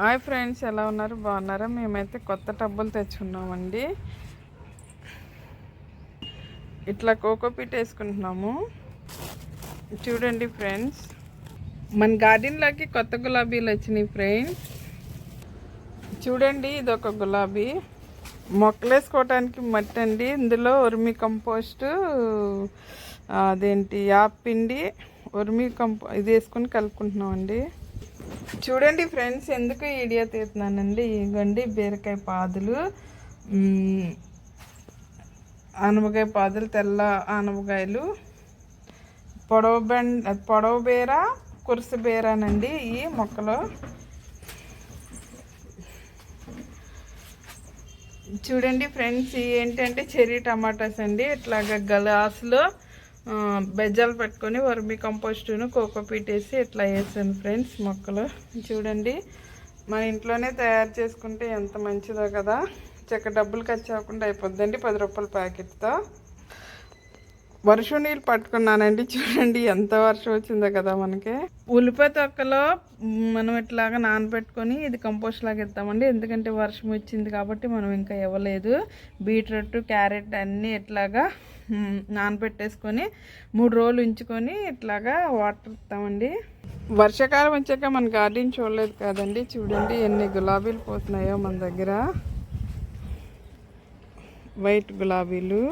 Hi friends ఎలా ఉన్నారు? బాగున్నారా? మేమైతే కొత్త టబ్బులు తెచ్చుకున్నామండి ఇట్లా కోకోపీట్ వేసుకుంటున్నాము. చూడండి ఫ్రెండ్స్. మన గార్డెన్లోకి కొత్త గులాబీలు వచ్చినాయి ఫ్రెండ్స్. చూడండి ఇది ఒక గులాబీ. మొక్కలు వేసుకోవటానికి మట్టి అండి. ఇందులో ఉర్మి కంపోస్ట్ అదేంటి యాప్ పిండి ఉర్మి కంపో ఇది వేసుకొని కలుపుకుంటున్నామండి. చూడండి ఫ్రెండ్స్ ఎందుకు ఈ వీడియో తీస్తున్నానండి? ఇగోండి బీరకాయ పాదులు. ఆనపకాయ పాదులు తెల్ల ఆనపకాయలు. పొడవ బెండ్ పొడవ బీర కురుస బీరానండి ఈ మొక్కలు. చూడండి ఫ్రెండ్స్ ఏంటంటే చెర్రీ టమాటాస్ అండి. ఇట్లాగ గ్లాసులో బెజ్జాలు పెట్టుకొని వర్మి కంపోస్టును కోకోపీట్ వేసి ఇట్లా వేసాను ఫ్రెండ్స్ మొక్కలు. చూడండి మన ఇంట్లోనే తయారు చేసుకుంటే ఎంత మంచిదో కదా. చెక్క డబ్బులు ఖర్చు అవ్వకుండా అయిపోద్దండి పది రూపాయల ప్యాకెట్తో. వర్షం నీళ్ళు పట్టుకున్నానండి. చూడండి ఎంత వర్షం వచ్చిందో కదా మనకి. ఉల్లిపాయ తొక్కలో మనం ఇట్లాగా నానబెట్టుకొని ఇది కంపోస్ట్ లాగా ఇస్తామండి ఎందుకంటే వర్షం వచ్చింది కాబట్టి మనం ఇంకా ఇవ్వలేదు. బీట్రూట్ క్యారెట్ అన్నీ ఇట్లాగా నానబెట్టేసుకొని మూడు రోజులు ఉంచుకొని ఇట్లాగా వాటర్ ఇస్తామండి. వర్షాకాలం వచ్చాక మన గార్డెన్ చూడలేదు కదండి. చూడండి ఎన్ని గులాబీలు పోతున్నాయో మన దగ్గర. వైట్ గులాబీలు.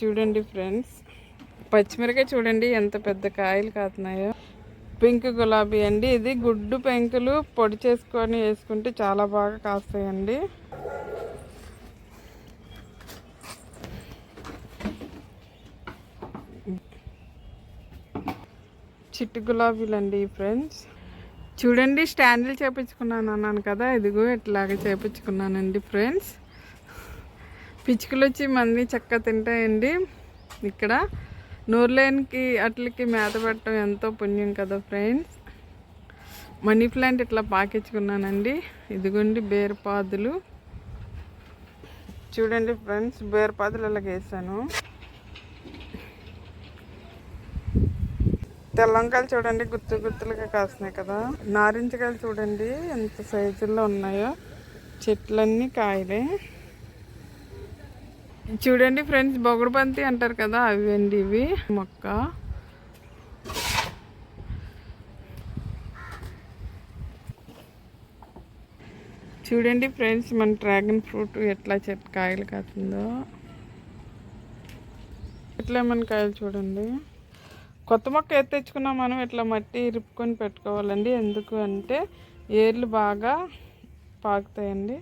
చూడండి ఫ్రెండ్స్. పచ్చిమిరకాయ చూడండి ఎంత పెద్ద కాయలు కాతున్నాయో. పింక్ గులాబీ అండి. ఇది గుడ్డు పెంకులు పొడి చేసుకొని వేసుకుంటే చాలా బాగా కాస్తాయండి. చిట్టు గులాబీలు అండి ఫ్రెండ్స్. చూడండి స్టాండ్లు చేపించుకున్నాను అన్నాను కదా ఇదిగో ఇట్లాగే చేపించుకున్నానండి ఫ్రెండ్స్. పిచ్చుకలు వచ్చి మంది చక్కగా తింటాయండి. ఇక్కడ నూర్లేనికి అట్లకి మేత పెట్టడం ఎంతో పుణ్యం కదా ఫ్రెండ్స్. మనీ ప్లాంట్ ఇట్లా పాకించుకున్నానండి ఇదిగోండి బేరపాదులు. చూడండి ఫ్రెండ్స్ బేరపాదులు ఇలా వేసాను తెల్లంకాయలు చూడండి గుత్తు గుత్తులుగా కాస్తున్నాయి కదా. నారింజకాయలు చూడండి ఎంత సైజుల్లో ఉన్నాయో. చెట్లన్నీ కాయలే. చూడండి ఫ్రెండ్స్ బొగుడు బంతి అంటారు కదా అవి అండి ఇవి. మొక్క. చూడండి ఫ్రెండ్స్ మన డ్రాగన్ ఫ్రూట్ ఎట్లా చెట్టు కాయలు కాస్తుందో. ఎట్లా మన కాయలు చూడండి. కొత్త మొక్క ఎత్తి తెచ్చుకున్నా మనం ఇట్లా మట్టి ఇరుపుకొని పెట్టుకోవాలండి. ఎందుకు అంటే ఏర్లు బాగా పాకుతాయండి.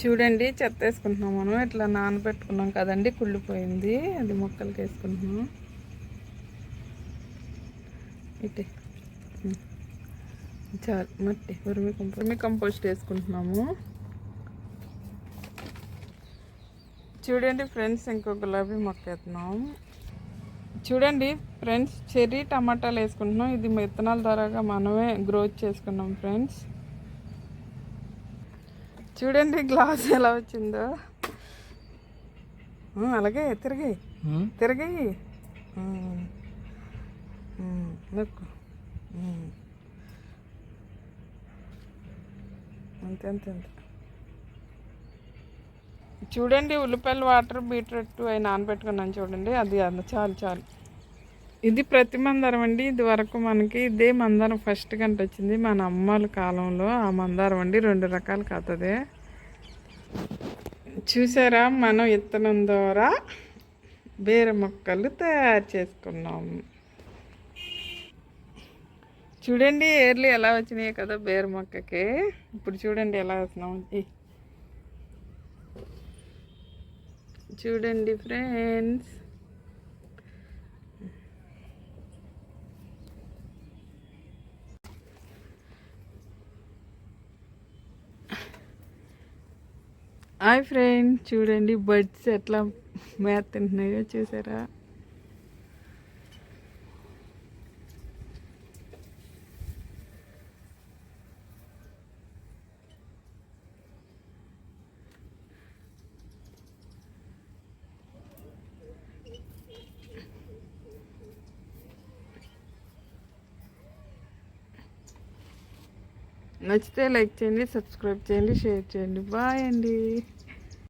చూడండి చెత్త వేసుకుంటున్నాం మనం. ఇట్లా నానబెట్టుకున్నాం కదండి కుళ్ళిపోయింది అది మొక్కలకి వేసుకుంటున్నాం. ఇటే. చాలు మట్టి ఉరిమి కంపో ఉరిమి కంపోస్ట్ వేసుకుంటున్నాము. చూడండి ఫ్రెండ్స్ ఇంకో గులాబీ మొక్క వేస్తున్నాం. చూడండి ఫ్రెండ్స్ చెర్రీ టమాటాలు వేసుకుంటున్నాం. ఇది విత్తనాల ద్వారాగా మనమే గ్రోత్ చేసుకున్నాం ఫ్రెండ్స్. చూడండి గ్లాస్ ఎలా వచ్చిందో. అలాగే తిరిగి. తిరిగి. నొక్కు. అంతే అంతే అంతే. చూడండి ఉల్లిపాయలు వాటర్ బీట్రూట్ అవి నానబెట్టుకున్నాను చూడండి. అది అది చాలు చాలు. ఇది ప్రతి మందారం అండి. ఇది వరకు మనకి ఇదే మందారం ఫస్ట్ గంట వచ్చింది. మన అమ్మల కాలంలో ఆ మందారం అండి. రెండు రకాలు కాతదే. చూసారా? మనం ఇత్తనం ద్వారా బీర మొక్కలు తయారు చేసుకున్నాం. చూడండి ఏర్లు ఎలా వచ్చినాయి కదా బీర మొక్కకి. ఇప్పుడు చూడండి ఎలా వస్తున్నాం. చూడండి ఫ్రెండ్స్. హాయ్ ఫ్రెండ్ చూడండి బర్డ్స్ ఎట్లా మేత తింటున్నాయో చూసారా? నచ్చితే లైక్ చేయండి సబ్స్క్రైబ్ చేయండి షేర్ చేయండి. బాయ్ అండి.